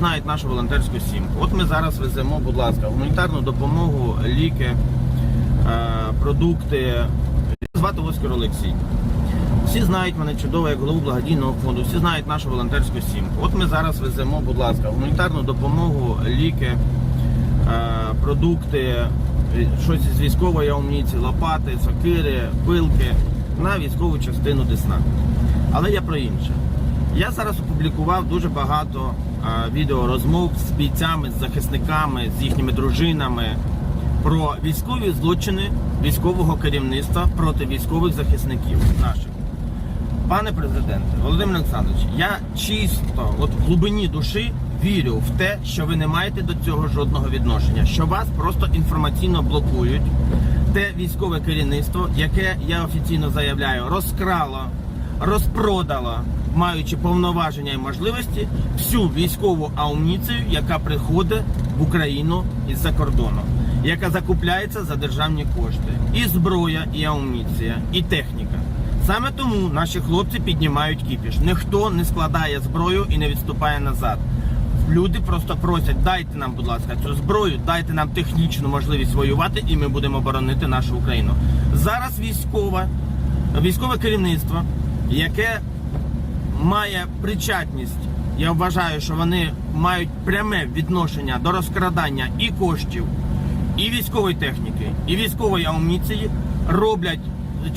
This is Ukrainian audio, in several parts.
знають нашу волонтерську сімку. От ми зараз веземо, будь ласка, гуманітарну допомогу, ліки, е, продукти. Звати Оскар Олексій. Всі знають мене чудово як голову благодійного фонду, всі знають нашу волонтерську сімку. От ми зараз веземо, будь ласка, гуманітарну допомогу, ліки, е, продукти, щось із військової амуніції, лопати, сокири, пилки на військову частину Десна. Але я про інше. Я зараз опублікував дуже багато е, відеорозмов з бійцями, з захисниками, з їхніми дружинами про військові злочини військового керівництва проти військових захисників наших. Пане президенте, Володимир Олександрович, я чисто, от в глибині душі вірю в те, що ви не маєте до цього жодного відношення, що вас просто інформаційно блокують. Те військове керівництво, яке я офіційно заявляю, розкрало, розпродало, маючи повноваження і можливості, всю військову амуніцію, яка приходить в Україну із-за кордону, яка закупляється за державні кошти. І зброя, і амуніція, і техніка. Саме тому наші хлопці піднімають кіпіш. Ніхто не складає зброю і не відступає назад. Люди просто просять, дайте нам, будь ласка, цю зброю, дайте нам технічну можливість воювати, і ми будемо боронити нашу Україну. Зараз військове, військове керівництво, яке має причетність. Я вважаю, що вони мають пряме відношення до розкрадання і коштів, і військової техніки, і військової амуніції, роблять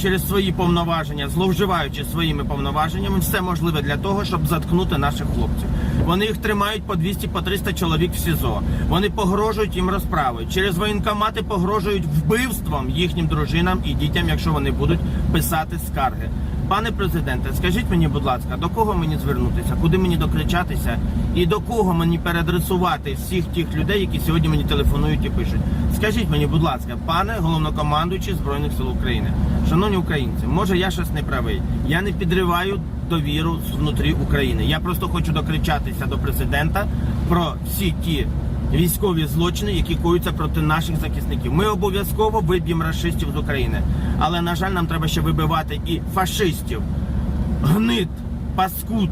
через свої повноваження, зловживаючи своїми повноваженнями, все можливе для того, щоб заткнути наших хлопців. Вони їх тримають по 200 по 300 чоловік в СІЗО. Вони погрожують їм розправою. Через воєнкомати погрожують вбивством їхнім дружинам і дітям, якщо вони будуть писати скарги. Пане президенте, скажіть мені, будь ласка, до кого мені звернутися, куди мені докричатися і до кого мені переадресувати всіх тих людей, які сьогодні мені телефонують і пишуть. Скажіть мені, будь ласка, пане головнокомандуючий Збройних сил України, шановні українці, може я щось не правий. Я не підриваю довіру внутрі України. Я просто хочу докричатися до президента про всі ті військові злочини, які коються проти наших захисників. Ми обов'язково виб'ємо расистів з України, але на жаль, нам треба ще вибивати і фашистів, гнид, паскуд,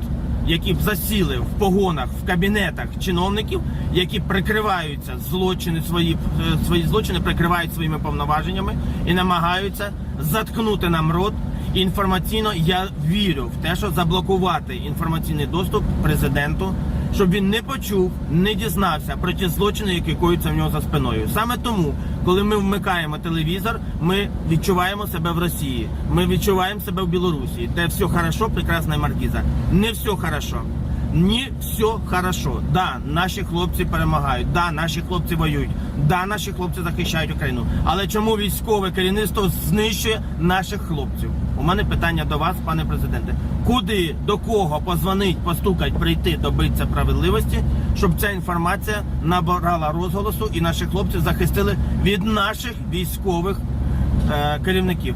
які б засіли в погонах, в кабінетах чиновників, які прикриваються злочини свої, е, свої злочини, прикривають своїми повноваженнями і намагаються заткнути нам рот. Інформаційно я вірю в те, що заблокувати інформаційний доступ президенту, щоб він не почув, не дізнався про ті злочини, які коються в нього за спиною. Саме тому, коли ми вмикаємо телевізор, ми відчуваємо себе в Росії, ми відчуваємо себе в Білорусі, де все хорошо, прекрасна маркіза. Не все хорошо. Не все хорошо. Да, наші хлопці перемагають. Да, наші хлопці воюють. Да, наші хлопці захищають Україну. Але чому військове керівництво знищує наших хлопців? У мене питання до вас, пане президенте. Куди до кого позвонить, постукать, прийти, добитися справедливості, щоб ця інформація набирала розголосу і наші хлопці захистили від наших військових е, керівників?